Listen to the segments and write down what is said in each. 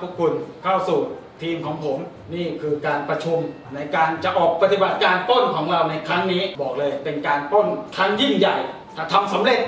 พวกคุณเข้าสู่ทีมของผมนี่คือการประชุมในการจะออกปฏิบัติการป้นของเราในครั้งนี้ บอกเลยเป็นการป้นครั้งยิ่งใหญ่ ถ้าทำสำเร็จ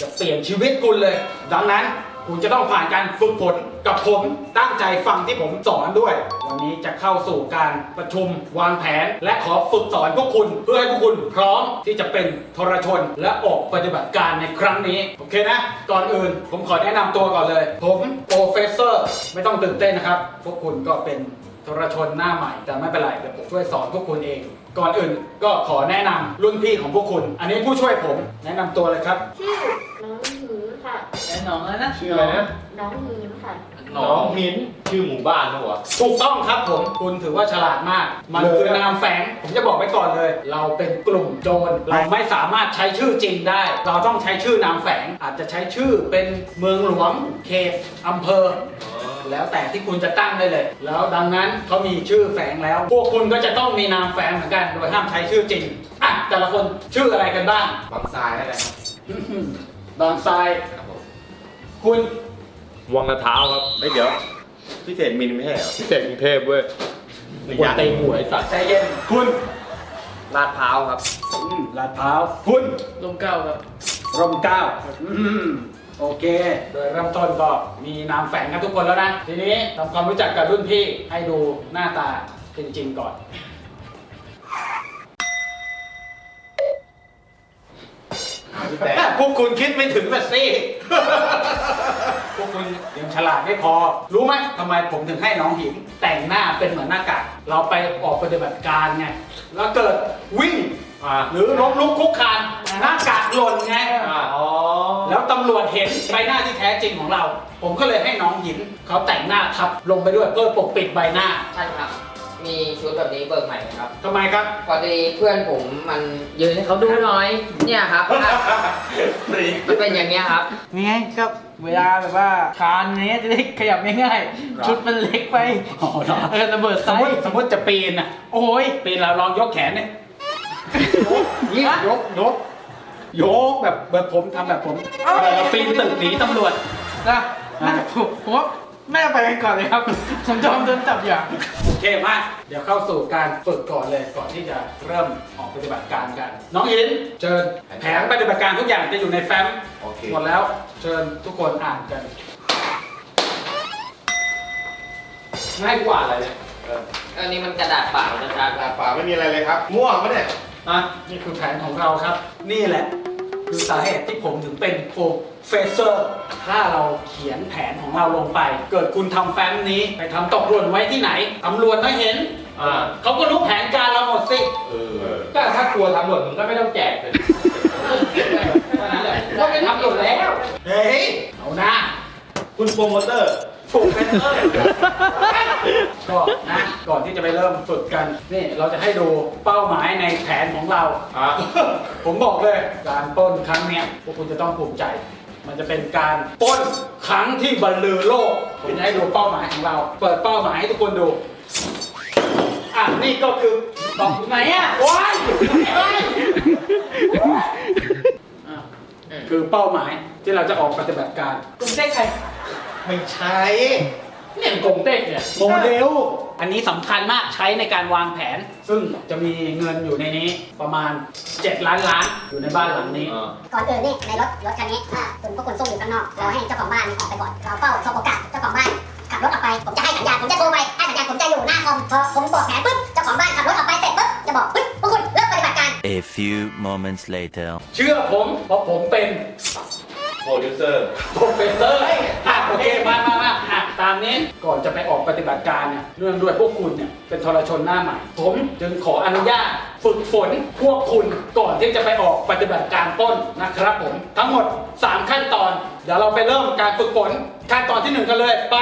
จะเปลี่ยนชีวิตคุณเลย ดังนั้น คุณจะต้องผ่านการฝึกฝนกับผมตั้งใจฟังที่ผมสอนด้วย วันนี้จะเข้าสู่การประชุมวางแผน และขอฝึกสอนพวกคุณเพื่อให้พวกคุณพร้อมที่จะเป็นทรชนและออกปฏิบัติการในครั้งนี้ โอเคนะ ก่อนอื่น ผมขอแนะนำตัวก่อนเลย ผมโปรเฟสเซอร์ไม่ต้องตื่นเต้นนะครับ พวกคุณก็เป็นทรชนหน้าใหม่แต่ไม่เป็นไรเดี๋ยวผมช่วยสอนพวกคุณเอง ก่อนอื่นก็ขอแนะนำรุ่นพี่ของพวกคุณ อันนี้ผู้ช่วยผมแนะนำตัวเลยครับ ชื่อน้อง หืนค่ะไอ้หน้องอะไรนะชื่ออะไรนะ น้องหืนค่ะ หนองหินชื่อหมู่บ้านนะวะ ถูกต้องครับผม คุณถือว่าฉลาดมาก มันเลย คือนามแฝง ผมจะบอกไว้ก่อนเลย เราเป็นกลุ่มโจร เราไม่สามารถใช้ชื่อจริงได้ เราต้องใช้ชื่อนามแฝง อาจจะใช้ชื่อเป็นเมืองหลวง เขตอำเภอ แล้วแต่ที่คุณจะตั้งได้เลย แล้วดังนั้นเขามีชื่อแฝงแล้ว พวกคุณก็จะต้องมีนามแฝงเหมือนกัน โดยห้ามใช้ชื่อจริงอะแต่ละคนชื่ออะไรกันบ้าง บางทรายนั่นแหละครับอื้อหือบางทรายครับผม คุณวังกระเท้าครับไม่เดี๋ยวพิเศษมินไม่ใช่เหรอพิเศษกรุงเทพเว้ยกวนตีนหัวไอ้สัตว์ใจเย็นคุณลาดพร้าวครับอืมลาดพร้าวคุณลมเก้าครับร่มเกล้าอืมโอเค โดยเริ่มต้นก็มีนามแฝงกันทุกคนแล้วนะ ทีนี้ทำความรู้จักกับรุ่นพี่ให้ดูหน้าตาจริงๆก่อน แต่พวกคุณคิดไม่ถึงแบบสิพวกคุณยังฉลาดไม่พอ รู้ไหมทำไมผมถึงให้น้องหินแต่งหน้าเป็นเหมือนหน้ากากเราไปออกปฏิบัติการไงแล้วเกิดวิ่งอ่าหรือล้มลุกคุกคานหน้ากากหล่นไงอ่าอ๋อแล้วตำรวจเห็นใบหน้าที่แท้จริงของเรา ผมก็เลยให้น้องหินเขาแต่งหน้าทับลงไปด้วยเพื่อปกปิดใบหน้าใช่ครับ มีชุดแบบนี้เบิกใหม่ไหมครับ ทำไมครับ พอดีเพื่อนผมมันยืนให้เขาดูหน่อย เนี่ยครับอะมันเป็นอย่างเงี้ยครับ นี่ไงก็เวลาแบบว่าคานเนี้ยจะได้ขยับง่ายหรอ ๆชุดมันเล็กไปอ๋อเหรอ เออระเบิดสไซมมติส์สมมติจะปีนอะ โอ้ยปีนเราลองยกแขนเนี่ยนี่ยกยกยกแบบแบบผมทำแบบผมเออเราปีนตึกหนีตำรวจ นะอะผมผมว่า แม่ไปกันก่อนเลยครับ ผมจะโดนจับอย่าง โอเคมาเดี๋ยวเข้าสู่การฝึกก่อนเลยก่อนที่จะเริ่มออกปฏิบัติการกัน น้องหินเชิญแผนปฏิบัติการทุกอย่างจะอยู่ในแฟ้มโอเค หมดแล้วเชิญทุกคนอ่านกันง่ายกว่าอะไรเนี่ยเอออันนี้มันกระดาษเปล่านะครับลาดป่าไม่มีอะไรเลยครับม่วงปะเนี่ยอะนี่คือแผนของเราครับ นี่แหละ คือสาเหตุที่ผมถึงเป็นโฟเฟเซอร์ถ้าเราเขียนแผนของเราลงไป เกิดคุณทำแฟ้มนี้ไปทำตกหล่นไว้ที่ไหนตำรวจก็เห็นอ่าเขาก็รู้แผนการเราหมดสิเออก็ถ้ากลัวทำหล่นมึงก็ไม่ต้องแจกเลยเท่านั้นแหละก็ไม่ทำหล่นแล้ว เฮ้ยเอาหน้า คุณโปรโมเตอร์ ถูกเป็นเออก็นะก่อนที่จะไปเริ่มฝึกกัน นี่เราจะให้ดูเป้าหมายในแผนของเรา อะผมบอกเลยการปล้นครั้งเนี้ยพวกคุณจะต้องภูมิใจ มันจะเป็นการปล้นครั้งที่บรรลือโลกผมจะให้ดูเป้าหมายของเรา เปิดเป้าหมายให้ทุกคนดูอะนี่ก็คือบอกไหนอะว้ายว้ายอะ คือเป้าหมายที่เราจะออกปฏิบัติการคุณได้ใครไม่ใช่เนี่ยกงเต็กเนี่ยโมเดล อันนี้สำคัญมากใช้ในการวางแผน ซึ่งจะมีเงินอยู่ในนี้ประมาณ 7 ล้านล้านอยู่ในบ้านหลังนี้อ่าก่อนอื่นนี่ในรถรถคันนี้ถ้าคุณพวกคุณซุ่มอยู่ข้างนอก เราให้เจ้าของบ้านนี่ออกไปก่อน เราเฝ้าชมโอกาสเจ้าของบ้านขับรถออกไป ผมจะให้สัญญาณผมจะโทรไปให้สัญญาณผมจะอยู่หน้าคอมพอผมบอกแผนปุ๊บเจ้าของบ้านขับรถออกไปเสร็จปุ๊บจะบอกปุ๊บพวกคุณเริ่มปฏิบัติการ A few moments later. เชื่อผมเพราะผมเป็นโปรดิวเซอร์ โปรเฟสเซอร์อะโอเคมามามาอะตามนี้ก่อนจะไปออกปฏิบัติการเนี่ยเรื่องด้วยพวกคุณเนี่ยเป็นทรชนหน้าใหม่ ผมจึงขออนุญาตฝึกฝนพวกคุณก่อนที่จะไปออกปฏิบัติการปล้นนะครับผมทั้งหมด 3 ขั้นตอน เดี๋ยวเราไปเริ่มการฝึกฝนขั้นตอนที่หนึ่งกันเลยไป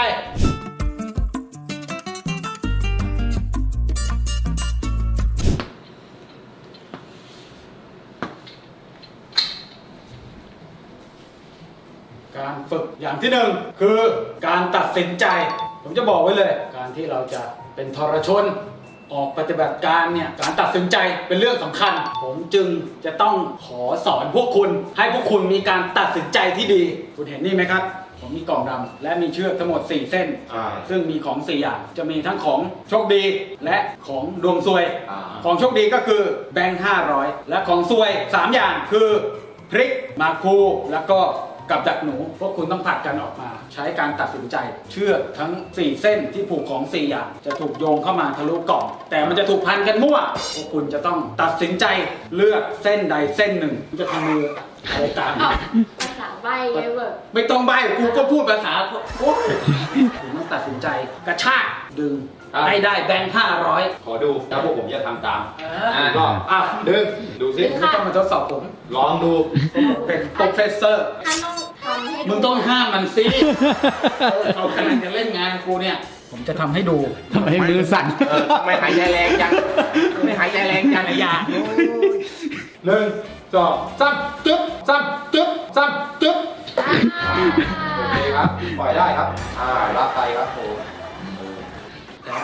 ฝึกอย่างที่หนึ่งคือการตัดสินใจ ผมจะบอกไว้เลย การที่เราจะเป็นทรชนออกปฏิบัติการเนี่ยการตัดสินใจเป็นเรื่องสำคัญ ผมจึงจะต้องขอสอนพวกคุณ ให้พวกคุณมีการตัดสินใจที่ดี คุณเห็นนี่ไหมครับผผมมีกล่องดำและมีเชือกทั้งหมด 4 เส้นอ่าซึ่งมีของ 4 อย่างจะมีทั้งของโชคดีและของดวงซวยอ่าของโชคดีก็คือแบงค์500 และของซวย 3 อย่างคือพริกมาคูแล้วก็ กับดักหนู พวกคุณต้องผลัดกันออกมา ใช้การตัดสินใจ เชือกทั้ง 4 เส้นที่ผูกของ 4 อย่าง จะถูกโยงเข้ามาทะลุกล่อง แต่มันจะถูกพันกันมั่ว พวกคุณจะต้องตัดสินใจเลือกเส้นใดเส้นหนึ่งจะทำมืออะไรตามอ้าวภาษาใบไงเว้ยไม่ต้องใบกูก็พูดภาษาโอ้ยคุณต้องตัดสินใจกระชากดึง ครับ ให้ได้แบงค์ห้าร้อยขอดูแล้วพวกผมจะทำตามอะก็อะดึงดูสิไม่ต้องมาทดสอบผมลองดูผมเป็นโปรเฟสเซอร์ ท่านต้องทำให้ดูมึงต้องห้ามมันสิเออเขากำลังจะเล่นงานกูเนี่ย ผมจะทำให้ดู ทำไมมือสั่นเออทำไม่หายใจแรงจังไม่หายใจแรงจังอย่าหนึ่งสองสามจึ๊บสามจึ๊บสามจึ๊บอ่า โอเคครับ ปล่อยได้ครับ อ่ารับไปครับโอ้แต่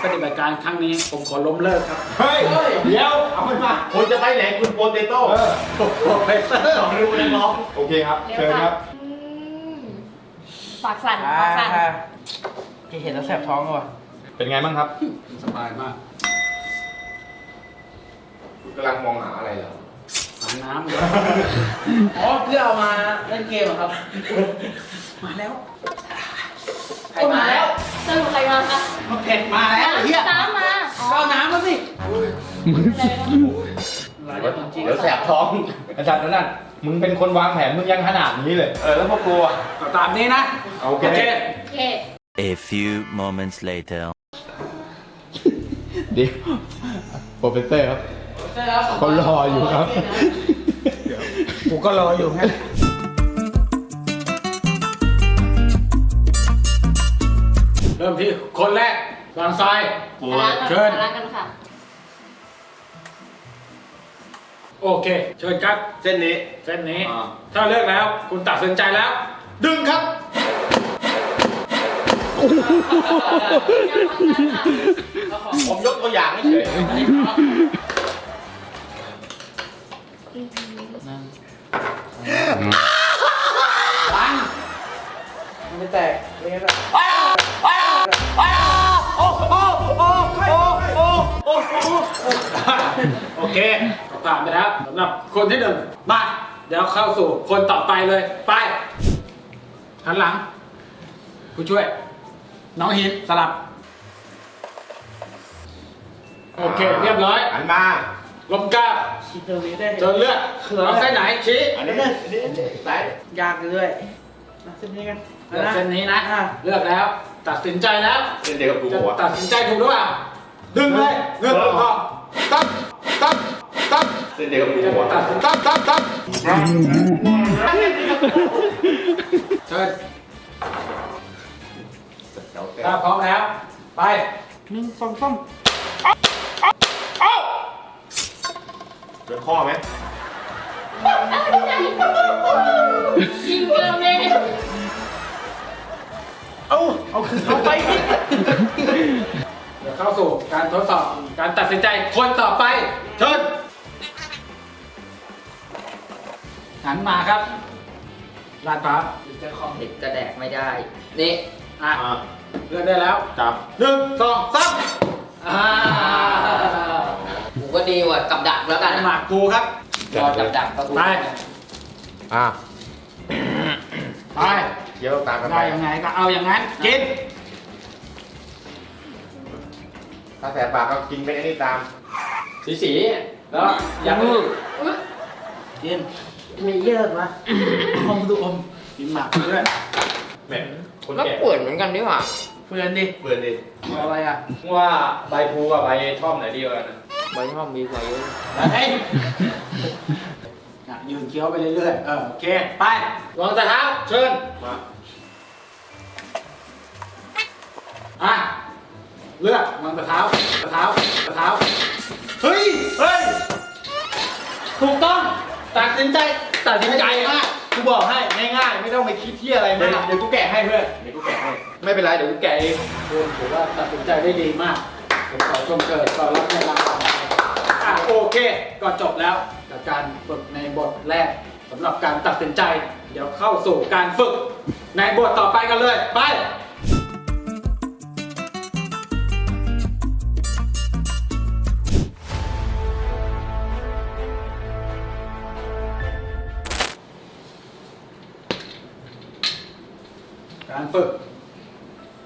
ปฏิบัติการครั้งนี้ผมขอล้มเลิกครับ เฮ้ย เดี๋ยว เอาขึ้นมาคุณจะไปไหนคุณโปเตโต้เออโปรเฟสเซอร์สองรูนักร้องโอเคครับเร็วเชิญคค่ะรับอืมปากสั่นอ่าปากสั่นที่เห็นแล้วแสบท้องเลยว่ะเป็นไงบ้างครับ สบายมากกำลังมองหาอะไรเหรอหาน้ำเลยอ๋อเพื่อเอามาเล่นเกมเหรอครับ มาแล้ว ใครมาแล้วสรุปใครมาคะมาเผ็ดมาแล้วเฮียน้ำมาอ๋อก็เอาน้ำมาสิอะไรนะเดี๋ยวแสบท้อง อาจารย์นั่นมึงเป็นคนวางแผนมึงยังขนาดนี้เลย เออแล้วพวกกูอะก็ตามนี้นะ โอเค โอเค A few moments later. เดี๋ยวโปรเฟสเซอร์ครับเขารออยู่ครับ กูก็รออยู่ไง เริ่มที่คนแรกฝั่งซ้ายกูล้างกันเชิญ ล้างกันค่ะ โอเค เชิญครับ เส้นนี้ เส้นนี้ อ่า ถ้าเลือกแล้ว คุณตัดสินใจแล้ว ดึงครับ ผมยกตัวอย่างให้เฉยล้างมันไม่แตก เลยก็โอเคผ่านไปแล้วสำหรับคนที่หนึ่งมาเดี๋ยวเข้าสู่คนต่อไปเลย ไปหันหลัง ผู้ช่วย น้องหินสลับ โอเค เรียบร้อยหันมาลมกล้าคิดตรงนี้ได้เจอเลือดเอาเส้นไหนชี้อันนี้อันนี้ซ้ายยากเลยมาเส้นนี้กัน เลือกเส้นนี้นะ อะ เลือกแล้ว ตัดสินใจแล้วเส้นเดียวกับกูจะอะตัดสินใจถูกหรือเปล่า ดึงเลยเงือกพอตั้มตั้มตั้มเส้นเดียวกับกูจะอะตัดสินตั้มตั้มตั้มเชิญถ้าพร้อมแล้ว ไปหนึ่งสองสามเดินข้อไหม ยิงเกลือเมน เอาเอาเอาไปดิเดี๋ยวเข้าสู่การทดสอบการตัดสินใจคนต่อไปเชิญหันมาครับลาดพร้าวเจ้าของเด็กกระแดกไม่ได้ นี่อะอะเลือกได้แล้วจับหนึ่งสองสามอ่ากูก็ดีกว่ากับดักแล้วกันหมากกูครับรอกับดักก็กูไปอ่าไป เดี๋ยวตามกันไปได้ยังไงก็เอาอย่างนั้น กิน ถ้าแสบปากก็กินไปไอ้นี่ตาม สีสีแล้วอย่าเพิ่งอุ๊ยกินไม่เยอะวะอมดูอมกินหมากกูด้วยเหม็นคนก็แก่ปวดเหมือนกันดีกว่าเพื่อนดิเบื่อดิเอาอะไรอะว่าใบพลูกับใบท่อมไหนดีกว่ากันนะใบชอบมีกว่าเยอะเฮ้ยอะยืนเคี้ยวไปเรื่อยๆเออโอเค ไปวางแต่เท้าเชิญมา อะ เลือกวางแต่เท้าแต่เท้าแต่เท้า เฮ้ย เฮ้ย ถูกต้อง ตัดสินใจ ตัดสินใจมากกูบอกให้ง่ายๆ ไม่ต้องไปคิดที่อะไรเดี๋ยวมากเดี๋ยวกูแกะให้เพื่อน เดี๋ยวกูแกะให้ ไม่เป็นไร เดี๋ยวกูแกะเองคุณถือว่าตัดสินใจได้ดีมากผมขอชมเชยขอรับในรางวัลอะโอเค ก็จบแล้วกับการฝึกในบทแรกสำหรับการตัดสินใจ เดี๋ยวเข้าสู่การฝึกในบทต่อไปกันเลย ไป ฝึก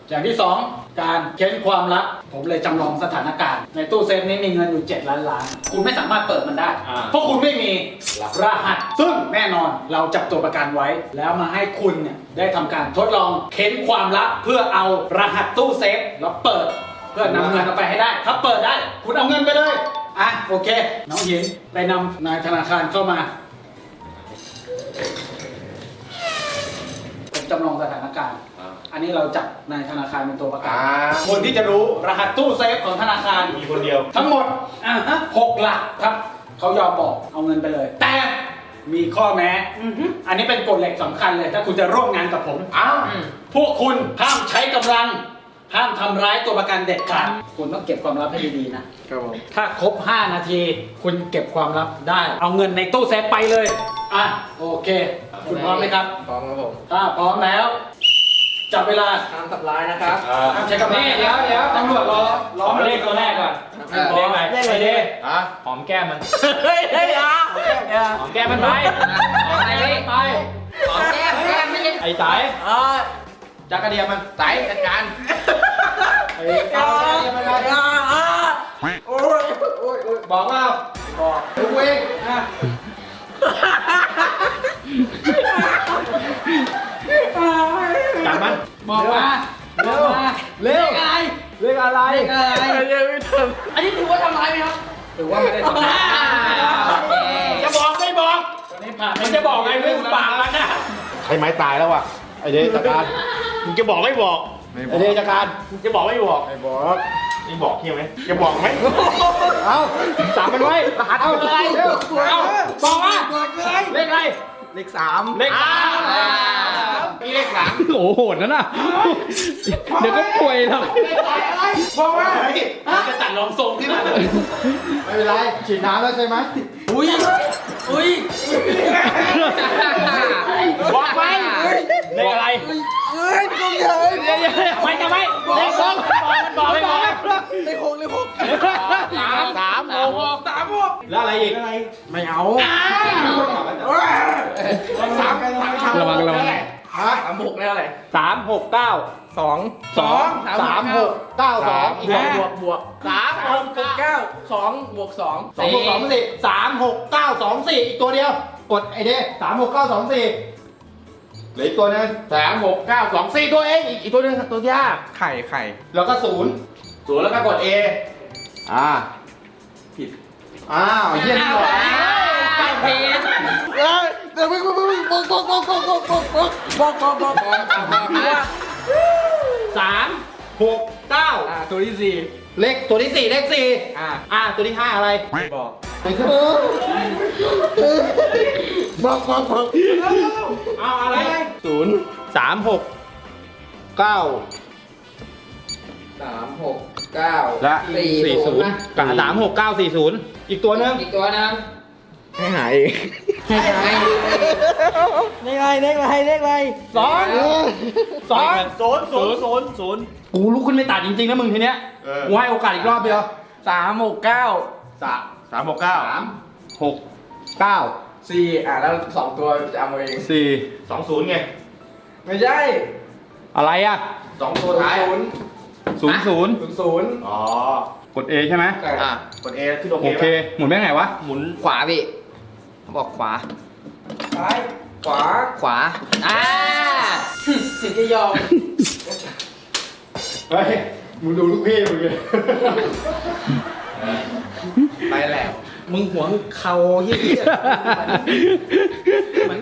อย่างที่สองการเค้นความลับ ผมเลยจำลองสถานการณ์ ในตู้เซฟนี้มีเงินอยู่ 7 ล้านล้าน คุณไม่สามารถเปิดมันได้ อ่า เพราะคุณไม่มีรหัส ซึ่งแน่นอนเราจับตัวประกันไว้ แล้วมาให้คุณเนี่ยได้ทำการทดลองเค้นความลับ เพื่อเอารหัสตู้เซฟแล้วเปิด เพื่อนำเงินออกไปให้ได้ ถ้าเปิดได้ คุณเอาเงินไปเลย อะโอเค น้องหญิงไปนำนายธนาคารเข้ามาผมจำลองสถานการณ์ อันนี้เราจับนายธนาคารเป็นตัวประกัน อ่าคนที่จะรู้รหัสตู้เซฟของธนาคาร มีคนเดียว ทั้งหมดอ่าฮะหกหลักครับ เขายอมบอกเอาเงินไปเลย แต่มีข้อแม้ อือฮึอันนี้เป็นกฎเหล็กสำคัญเลย ถ้าคุณจะร่วมงานกับผม อ้าวอืม พวกคุณห้ามใช้กำลัง ห้ามทำร้ายตัวประกันเด็ดขาด คุณต้องเก็บความลับให้ดีๆนะ ครับผม ถ้าครบ 5 นาที คุณเก็บความลับได้ เอาเงินในตู้เซฟไปเลย อะ โอเค คุณพร้อมไหมครับ พร้อมครับผม ถ้าพร้อมแล้ว จับเวลาห้ามทำร้ายนะครับห้ามใช้กำลังนี่เดี๋ยวเดี๋ยวตำรวจรอรอขอเลขตัวแรกก่อนเออเลขอะไรเลขอะไรไอเดอะหอมแก้มมัน เฮ้ยเฮ้ยอะหอมแก้มมันไปหอมแก้มมันไปหอมแก้มแก้มไม่ใช่ไอ้สายอ่าจักกระเดียมมันสายจัดการไอ้เอาจักรเดียมมันไปอ่าอ่าโอ้ยโอ้ยโอ้ยบอกว่าบอกทุกเวงอะ จับมัน บอกมาเร็วเร็ว อะไร เรื่องอะไรอะไร ยังไม่ทำอันนี้ถือว่าทำร้ายไหมครับถือว่าไม่ได้ทำอ่าจะบอกไม่บอกตอนนี้ผ่านมันจะบอกไงเรื่องปากมันน่ะใช้ไม้ตายแล้วว่ะไอเดย์จัดการมึงจะบอกไม่บอกไอเดย์จัดการมึงจะบอกไม่บอกไม่บอกนี่บอกเที่ยวไหมจะบอกไหมเอาจับมันไว้เอาอะไรเอาบอกว่าเลขอะไร เลขสามเลขสามมีเลขสามโอ้โหดนะน่ะ เดี๋ยวก็ป่วยแล้ว บอกว่าจะตัดรองทรงขึ้นมาเลยไม่เป็นไรฉีดน้ำแล้วใช่ไหมอุ้ยอุ้ยบอกไปเลขอะไรเฮ้ยต้องเยอะไม่จะไม่เลขสองบอกไม่บอกเลขหกเลขหกสามสามหกสามหกแล้วอะไรอีกไม่เอาสามสามระวังระวังฮะสามหกได้อะไรสามหกเก้า สองสองสามหกเก้าสองอีกบสวอกงบวกบวกสามหสามกหกเก้าสองบวกสองสองหกสองสี่สามหกเก้าสองสี่อีกตัวเดียว กดไอเดย์สามหกเก้าสองสี่เหลืออีกตัวนึงสามหกเก้าสองสี่ตัวเองอีกอีกตัวนึงตัวยากไข่ไข่แล้วก็ศูนย์ศูนย์แล้วก็กด A อ่าผิดอ้าวเยี่ยมเลยตั้งเพจเอ้ยเดี๋ยวมึงมึงมึงบอกบอกบอกบอกบอกบอกบอกบอกบอกบอกว่า สามหกเก้าอ่าตัวที่สี่เลขตัวที่สี่เลขสี่อ่าอ่าตัวที่ห้าอะไรบอกบอกบอกบอกเอาอะไรศูนย์สามหกเก้าสามหกเก้าและสี่สี่ศูศูนนย์ย์กับสามหกเก้าสี่ศูนย์อีกตัวนึง อีกตัวนึง ให้หายเองให้ไงเลขอะไรเลขอะไรเลขอะไรสองสองศูนย์ศูนย์ศูนย์ศูนย์กูลุกขึ้นไม่ตัดจริงๆนะมึงทีเนี้ยกูให้โอกาสอีกรอบเดียวสามหกเก้าสามสามหกเก้าสามหกเก้าสี่อ่าแล้วสองตัวจะเอาเองสี่สองศูนย์ไงไม่ใช่อะไรอะสองตัวท้ายศูนย์ศูนย์ศูนย์ศูนย์ศูนย์อ๋อกด A ใช่ไหมอะกด A ขึ้นโอเคโอเคหมุนไปไหนวะหมุนขวาพี่ เขาบอกขวา ซ้ายขวาขวา อ่า ถึงจะยอมเฮ้ยมึงดูลูกพี่มึงเลยไปแล้ว มึงหวงเขาเยี่ยมัน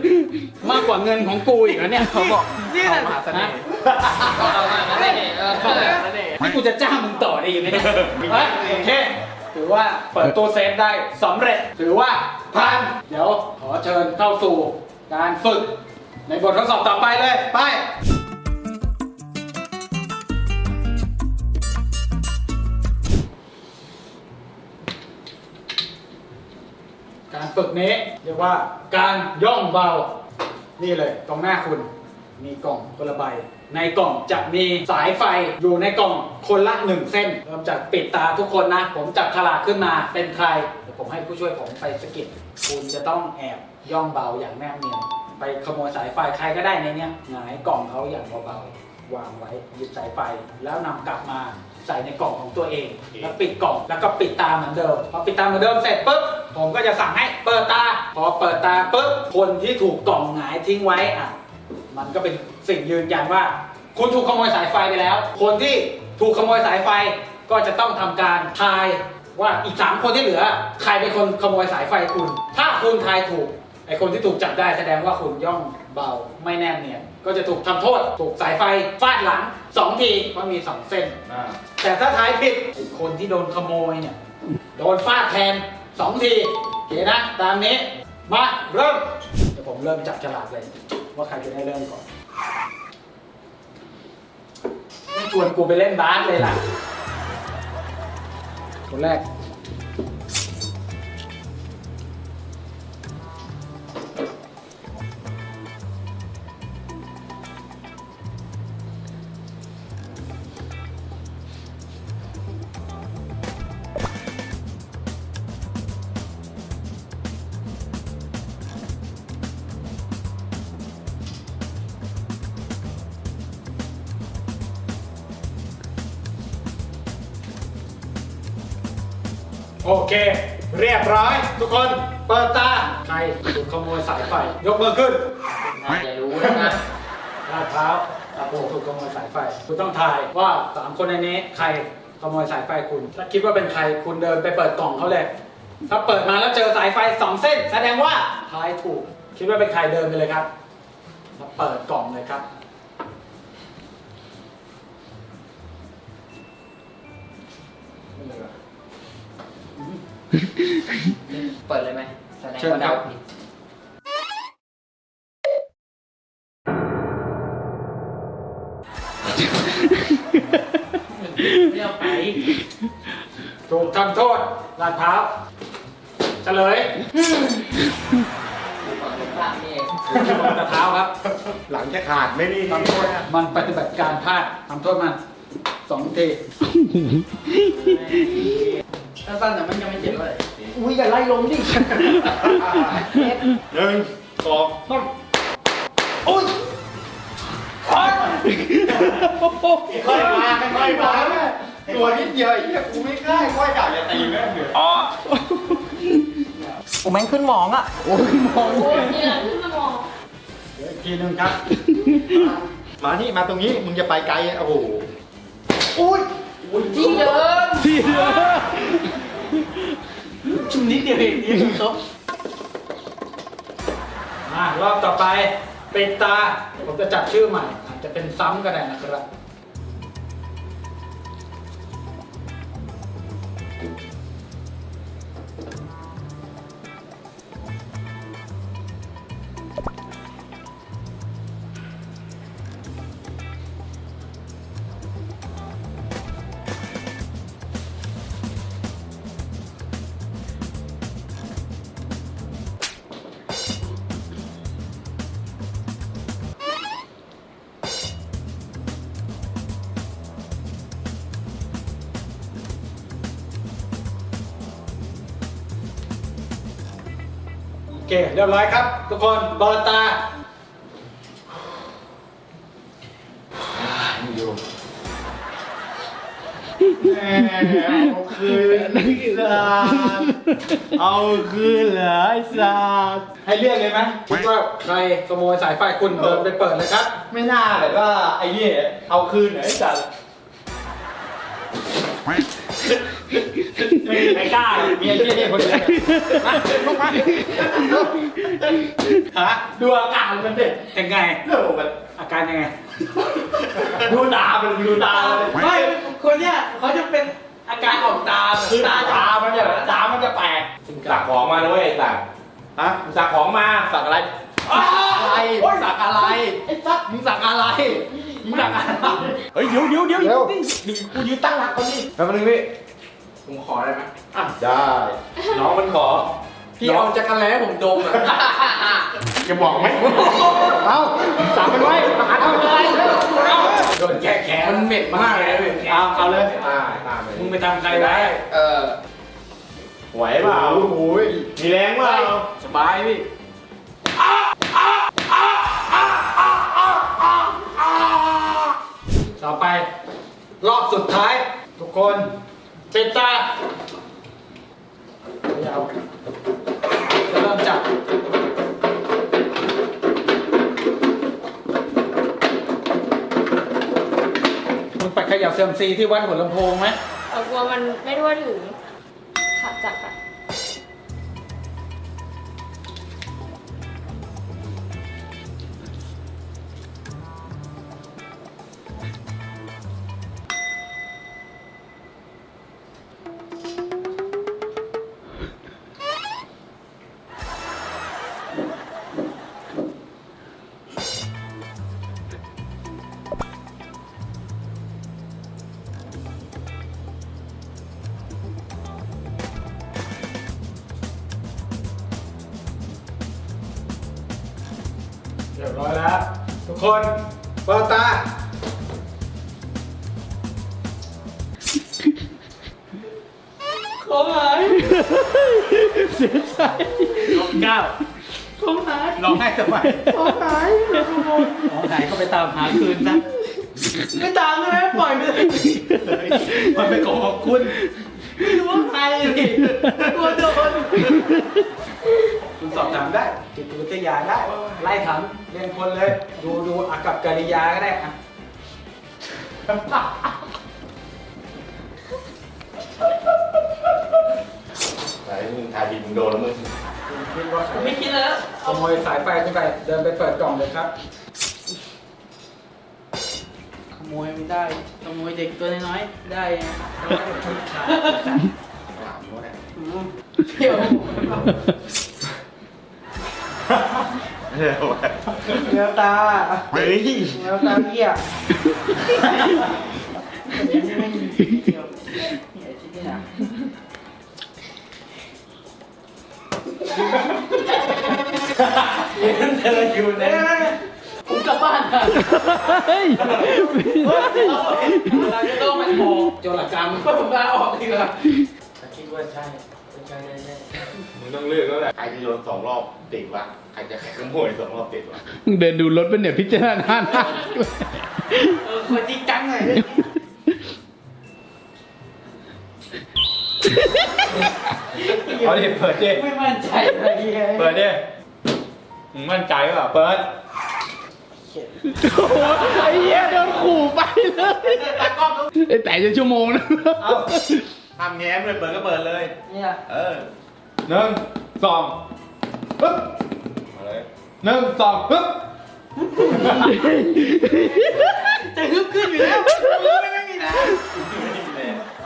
มากกว่าเงินของกูอีกแล้วเนี่ยเขาบอกนี่แหละมหาเสน่ห์เอามาไม่ได้เออเข้าไปเสน่ห์นี่กูจะจ้างมึงต่อดีไหมเนี่ยเฮ้ยโอเค ถือว่าเปิดตัวเซฟได้สำเร็จ ถือว่าผ่านเดี๋ยวขอเชิญเข้าสู่การฝึก ในบททดสอบต่อไปเลย ไปการฝึกนี้เรียกว่าการย่องเบา นี่เลยตรงหน้าคุณ มีกล่องคนละใบ ในกล่องจะมีสายไฟอยู่ในกล่องคนละหนึ่งเส้นเริ่มจากปิดตาทุกคนนะ ผมจับฉลากขึ้นมาเป็นใครเดี๋ยวผมให้ผู้ช่วยผมไปสะกิดคุณจะต้องแอบย่องเบาอย่างแนบเนียนไปขโมยสายไฟใครก็ได้ในเนี้ยหงายกล่องเขาอย่างเบาๆวางไว้หยิบสายไฟแล้วนำกลับมาใส่ในกล่องของตัวเอง แล้วปิดกล่องแล้วก็ปิดตาเหมือนเดิมพอปิดตาเหมือนเดิมเสร็จปุ๊บผมก็จะสั่งให้เปิดตา พอเปิดตาปุ๊บคนที่ถูกกล่องหงายทิ้งไว้อะมันก็เป็น สิ่งยืนยันว่า คุณถูกขโมยสายไฟไปแล้ว คนที่ถูกขโมยสายไฟก็จะต้องทำการทายว่าอีก 3 คนที่เหลือ ใครเป็นคนขโมยสายไฟคุณ ถ้าคุณทายถูกไอคนที่ถูกจับได้แสดงว่าคุณย่องเบาไม่แนบเนียนก็จะถูกทำโทษ ถูกสายไฟฟาดหลัง 2 ทีเพราะมี 2 เส้น แต่ถ้าทายผิดไอ้คนที่โดนขโมยเนี่ยโดนฟาดแทน 2 ทีโอเคนะ ตามนี้ มาเริ่มเดี๋ยวผมเริ่มจับฉลากเลย ว่าใครจะได้เริ่มก่อน ไม่ชวนกูไปเล่นบาสเลยล่ะ คนแรก โอเค เรียบร้อย ทุกคนเปิดตาใครถูกขโมยสายไฟ ยกมือขึ้นน่าจะรู้แล้วนะลาดเท้าตะโพถูกขโมยสายไฟ คุณต้องทายว่าสามคนในนี้ใครขโมยสายไฟคุณ ถ้าคิดว่าเป็นใครคุณเดินไปเปิดกล่องเขาเลย ถ้าเปิดมาแล้วเจอสายไฟสองเส้น แสดงว่าทายถูก คิดว่าเป็นใครเดินไปเลยครับแล้วเปิดกล่องเลยครับเปิดเลยไหมแสดงเชิญว่าครัเดาบผิดไม่เอาไป ถูกทำโทษลาดเท้าเฉลยเปิดพลาดนี่เองถูกลงกระเท้าครับ หลังจะขาดไม่นี่ทำโทษมันปฏิบัติการพลาดทำโทษมันสองที สั้นๆแต่มันยังไม่เจ็บเลยอุ้ยอย่าไล่ลงดิหนึ่งสองสามค่อยมาค่อยมาตัวนิดเดียวไอ้เหี้ยกูไม่กล้าค่อยกะจะตีแม่งเลยกูแม่งขึ้นหมองอะโอ้ยนี่แหละขึ้นมามองเดี๋ยวอีกทีหนึ่งครับ มาที่มาตรงนี้มึงจะไปไกลโอ้โหที่เดิมที่เดียว ชุมนิดเดียวเองนี่คือเขามารอบต่อไปปิดตา ผมจะจับชื่อใหม่ อาจจะเป็นซ้ำก็ได้นะครับ เคเรียบร้อยครับ ทุกคนเปิดตาแหมเอาคืนไอ้สัสเอาคืนเหรอไอ้สัสให้เลือกเลยไหมคิดว่าใครขโมยสายไฟคุณเดินไปเปิดเลยครับ ไม่น่าเลยว่าไอ้เหี้ยเอาคืนเหรอไอ้สัส ไม่กล้ามีไอ้เหี้ยนี่คนเดียวมาลงมาฮะดูอาการมันเด็ดยังไงเรื่องมันอาการยังไง ดูตามันดูตาเลยไม่คนเนี้ยเขาจะเป็นอาการออกตาคือตาตามันจะตามันจะแปลกสักของมาด้วยไอ้สัสฮะสักของมาสักอะไรอะไรสักอะไรไอ้สัสมึงสักอะไร มึงสักอะไรเฮ้ยเดี๋ยวเดี๋ยวเดี๋ยวเร็วดิกูยืนตั้งหลักก่อนดิแป๊บนึงพี่ผมขอได้ไหมอะได้ น้องมันขอ พี่เอาจักรแล้ผมดมอะจะบอกไหมเอ้าสักมันไว้มาหาโดนแก้แค้นมันเหม็นมากเลยนะเว้ยเอาเอาเลยตาตาไปมึงไปทำใครไว้เออไหวเปล่าโอ้โหมีแรงเปล่าสบายพี่ ต่อไป รอบสุดท้าย ทุกคนปิดตาเดี๋ยวจะเริ่มจับมึงไปขยับเซยมซีที่วัดหัวลำโพงไหม เอากลัวมันไม่ทั่วถึงขัดจับอะ คนเปิดตาของหายเสียใจเก้าของหายร้องไห้ทำไมของหายของหายก็ไปตามหาคืนซะไม่ตามใช่ไหมปล่อยไปเลยมันเป็นของของคุณ ไม่รู้ว่าใครดิกลัวโดนคุณสอบถามได้จิตวิทยาได้ ไล่ถาม เรียนคนเลย ดูดูอากับกิริยาก็ได้อะไหนมึงทายผิดมึงโดนแล้วมึงคุณคิดว่าใครไม่คิดแล้วขโมยสายไฟขึ้นไป เดินไปเปิดกล่องเลยครับ ขโมยไม่ได้ขโมยเด็กตัวน้อยๆได้ไงถามว่าเนี่ยอืมเที่ยว เดี๋ยวเนื้อตาเฮ้ยเนื้อตาเหี้ยอันนี้ไม่มีเกี่ยวเนี่ยชิ้นนี้นะเดินอยู่เนี่ยผมกลับบ้านค่ะเราจะต้องไปบอกโจรกรรมก็ผมลาออกดีกว่าคิดว่าใช่ ใช่แน่มึงต้องเลือกแล้วแหละใครจะโยนสองรอบติดวะใครจะขโมยสองรอบติดวะมึงเดินดูรถเป็นเนี่ยพิจารณาหน้าเออคนจริงจังหน่อยดิเอาดิเปิดดิไม่มั่นใจอะไรเงี้ยเปิดดิมึงมั่นใจเปล่าเปิดโอ้โหไอ้เหี้ยโดนขู่ไปเลยไอ้แต่จะชั่วโมงนะ เอา ทำแง้มเลยเปิดก็เปิดเลย เนี่ยเออหนึ่งสองปึ๊บมาเลยหนึ่งสองปึ๊บจะฮึบขึ้นอยู่แล้วไม่ไม่มีนะ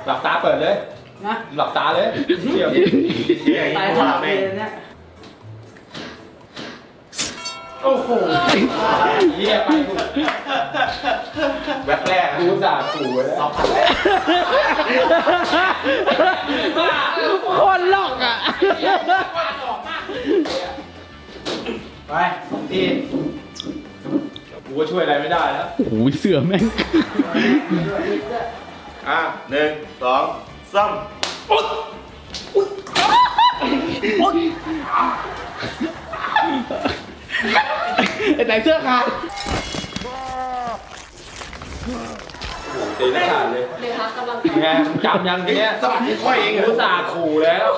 หลับตาเปิดเลยนะหลับตาเลยเชี่ยวดิ ตายหาเลยเนี่ย โอ้โหเยี่ยไปกูแว็บแรกกูด่าขู่ไว้แล้วโคตรลอกอะไปสองทีกูก็ช่วยอะไรไม่ได้แล้วโอ้โหเสือแม่ง อะหนึ่งสองสาม ไอ้แต่เสื้อขาดตีหน้าขาดเลยเดี๋ยวครับกำลังไงมึงจำยังทีเนี้ยสวัสดีค่อยเองเหรกูอด่าขู่แล้ว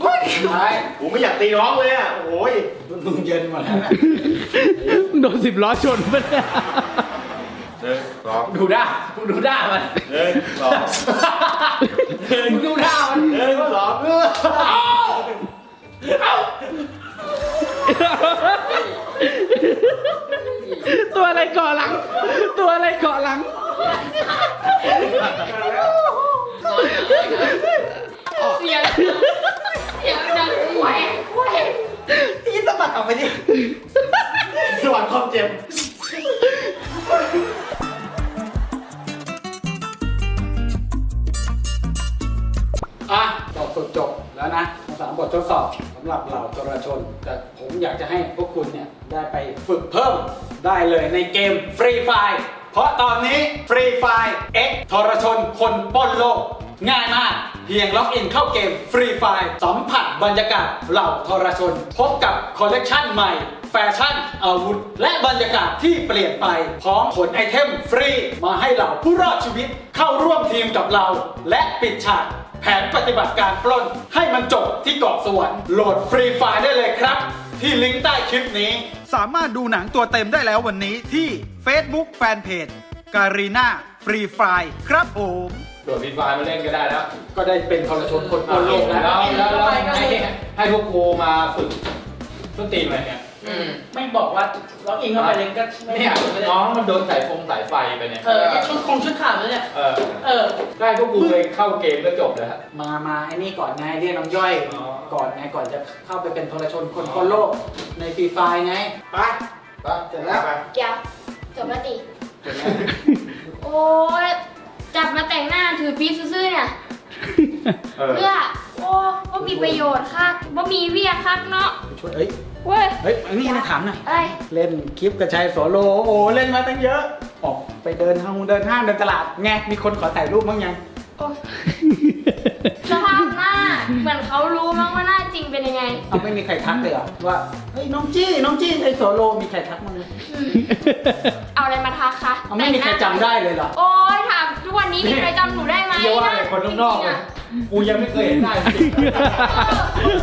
ไปกูไม่อยากตีน้องเลยอะ โอ้ยมึงเย็นหมดแล้วนะโดนสิบล้อชนไปเนี่ยหนึ่งสองดูด้ามึงดูด้ามันหนึ่งสองมึงดูด้ามันหนึ่งสอง ตัวอะไรเกาะหลัง ตัวอะไรเกาะหลัง เสียงเสียงดังแหวกแหวกยี่สะบัดออกไปดิสวัสดีความเจ็บอะจบฝึกจบแล้วนะ สามบททดสอบสำหรับเหล่าจราชน แต่ผมอยากจะให้พวกคุณเนี่ย ได้ไปฝึกเพิ่มได้เลยในเกมฟรีไฟเพราะตอนนี้ฟรีไฟ X ทรชนคนป้นโลก ง่ายมาก เพียงล็อกอินเข้าเกมฟรีไฟสัมผัสบรรยากาศเหล่าทรชน พบกับคอลเลกชันใหม่ แฟชั่น อาวุธ และบรรยากาศที่เปลี่ยนไป พร้อมขนไอเทมฟรี มาให้เหล่าผู้รอดชีวิตเข้าร่วมทีมกับเรา และปิดฉาก แผนปฏิบัติการปล้นให้มันจบที่เกาะสวรรค์โหลดฟรีไฟล์ได้เลยครับ ที่ลิงก์ใต้คลิปนี้ สามารถดูหนังตัวเต็มได้แล้ววันนี้ที่ Facebook Fanpage การีนาฟรีไฟล์ครับผมโดดฟีไฟล์มาเล่นก็ได้แล้ว ก็ได้เป็นทรชนคนปล้นโลกแล้แล้ววแล้วแล้วให้ให้พวกกูมาฝึกต้นตีนอะไรเนี่ย อืมไม่บอกว่าล็อกอินเข้าไปเลยก็ไม่เนี่ยได้น้องมันโดนสายฟงสายไฟไปเนี่ย เออไอ้ชุดคงชุดขาวเลยเนี่ย เออ เออ ได้พวกกูไปเข้าเกมก็จบแล้วฮะ มา มาไอ้นี่ก่อนไงเรียกน้องย่อย อ๋อ ก่อนไง ก่อนจะเข้าไปเป็นทรชนคนปล้นโลกในฟรีไฟล์ไง ไปไปเสร็จแล้วเดี๋ยวจบแล้วติโอ้ยจับมาแต่งหน้าถือปี๊บซื่อๆเนี่ย เออ เพื่อ โอ้ว่ามีประโยชน์คักว่ามีเวียคักเนาะ ช่วยเอ้ยเว้ยเฮ้ยอันนี้นะถามหน่อยอะไรเล่นคลิปกระชายโสโลโอ้โหเล่นมาตั้งเยอะ ออกไปเดินห้างเดินห้างเดินตลาดไงมีคนขอถ่ายรูปบ้างยังโอ้สภาพหน้า เหมือนเขารู้มั้งว่าหน้าจริงเป็นยังไง เอาไม่มีใครทักเลยเหรอว่าเฮ้ยน้องจี้น้องจี้ไอโสโลมีใครทักมั้างไหมเอาอะไรมาทักคะเอาไม่มีใครจำได้เลยเหรอ โอ้ยถามทุกวันนี้มีใครจำหนูได้ไหมเรียกว่าอะไรคนนอกๆเลยกูยังไม่เคยเห็นหน้าจริง เออ